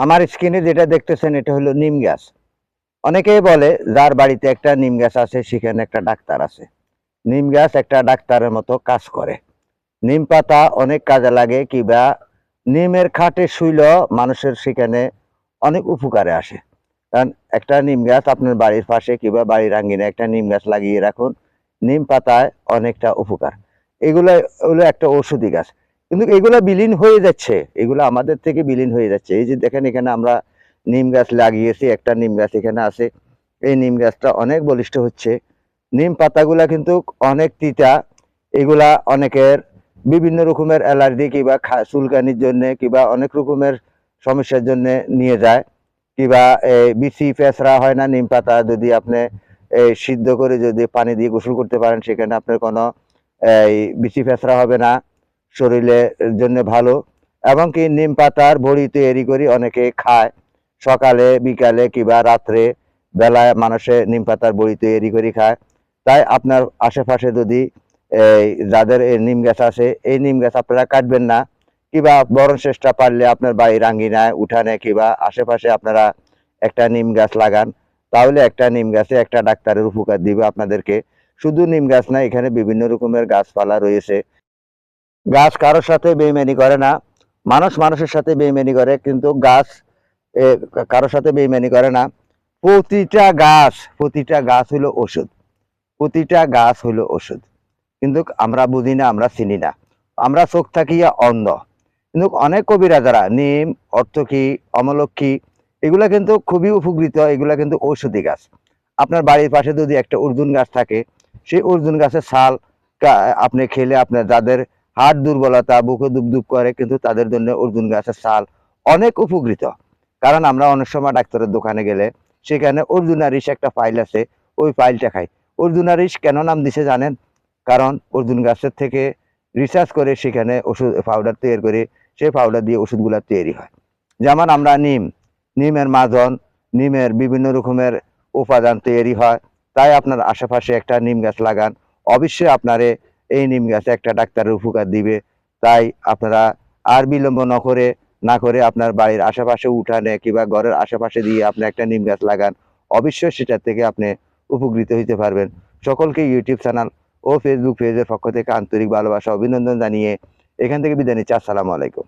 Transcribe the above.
আমার স্ক্রিনে যেটা দেখতেছেন, এটা হলো নিম গাছ অনেকেই বলে, যার বাড়িতে একটা নিম গাছ আছে, সেখানে একটা ডাক্তার আছে। নিম গাছ একটা ডাক্তারের মতো কাজ করে। নিম পাতা অনেক কাজে লাগে, কিংবা নিমের খাটে শুইল মানুষের সেখানে অনেক উপকারে আসে। কারণ একটা নিম গাছ আপনার বাড়ির পাশে কিংবা বাড়ির আঙ্গিনে একটা নিম গাছ লাগিয়ে রাখুন, নিম পাতায় অনেকটা উপকার। এগুলো হলো একটা ঔষধি গাছ কিন্তু এগুলো বিলীন হয়ে যাচ্ছে, এগুলো আমাদের থেকে বিলীন হয়ে যাচ্ছে। এই যে দেখেন এখানে আমরা নিম গাছ লাগিয়েছি, একটা নিম গাছ এখানে আছে। এই নিম গাছটা অনেক বলিষ্ঠ হচ্ছে। নিম পাতাগুলা কিন্তু অনেক তিতা, এগুলা অনেকের বিভিন্ন রকমের অ্যালার্জি কিংবা চুলকানির জন্য কিংবা অনেক রকমের সমস্যার জন্য নিয়ে যায়। কিংবা বিসি পেঁচড়া হয় না নিম পাতা, যদি আপনি সিদ্ধ করে যদি পানি দিয়ে গোসল করতে পারেন, সেখানে আপনার কোনো এই বিসি পেঁচড়া হবে না। শরীরের জন্য ভালো। এবং কি নিম পাতার বড়ি তৈরি করি অনেকে খায়। সকালে, বিকালে কিংবা রাত্রে বেলায় মানুষে নিম পাতার বড়ি তৈরি করে খায়। তাই আপনার আশেপাশে যদি এই যাদের এই নিম গাছ আছে, এই নিম গাছ আপনারা কাটবেন না। কিংবা বরণ চেষ্টা পারলে আপনার বাড়ির আঙ্গিনায় উঠানে কিবা আশেপাশে আপনারা একটা নিম গাছ লাগান। তাহলে একটা নিম গাছে একটা ডাক্তারের উপকার দিবে আপনাদেরকে। শুধু নিম গাছ না, এখানে বিভিন্ন রকমের গাছপালা রয়েছে। গাছ কারোর সাথে বেইমানি করে না, মানুষ মানুষের সাথে বেইমানি করে, কিন্তু গাছ কারোর সাথে বেইমানি করে না। প্রতিটা গাছ প্রতিটা গাছ হলো ওষুধ। প্রতিটা গাছ হলো ওষুধ। কিন্তু আমরা বুঝি না, আমরা চিনি না। আমরা চোখ থাকিয়া অন্ধ। কিন্তু অনেক কবিরা যারা নিম, অর্থকী অমলক্ষী এগুলা কিন্তু খুবই উপকৃত, এগুলা কিন্তু ঔষধি গাছ। আপনার বাড়ির পাশে যদি একটা অর্জুন গাছ থাকে, সেই অর্জুন গাছের ছাল আপনি খেলে আপনার যাদের হাড় দুর্বলতা, বুকে দুপ দুপ করে কিন্তু তাদের জন্য অর্জুন গাছের ছাল অনেক উপকৃত। কারণ আমরা অনেক সময় ডাক্তারের দোকানে গেলে সেখানে অর্জুনারিস একটা ফাইল আছে, ওই ফাইলটা খাই। অর্জুনারিস কেন নাম দিছে জানেন? কারণ অর্জুন গাছের থেকে রিসার্চ করে সেখানে ওষুধ পাউডার তৈরি করে সেই পাউডার দিয়ে ওষুধগুলো তৈরি হয়। যেমন আমরা নিম, নিমের মাজন, নিমের বিভিন্ন রকমের উপাদান তৈরি হয়। তাই আপনার আশেপাশে একটা নিম গাছ লাগান। অবশ্যই আপনারে এই নিম গাছে একটা ডাক্তারের উপকার দিবে। তাই আপনারা আর বিলম্ব না করে না করে আপনার বাড়ির আশেপাশে উঠানে কিংবা ঘরের আশেপাশে দিয়ে আপনি একটা নিম গাছ লাগান। অবশ্যই সেটার থেকে আপনি উপকৃত হইতে পারবেন। সকলকে ইউটিউব চ্যানেল ও ফেসবুক পেজের পক্ষ থেকে আন্তরিক ভালোবাসা, অভিনন্দন জানিয়ে এখান থেকে বিদায় নিচ্ছি। আসসালামু আলাইকুম।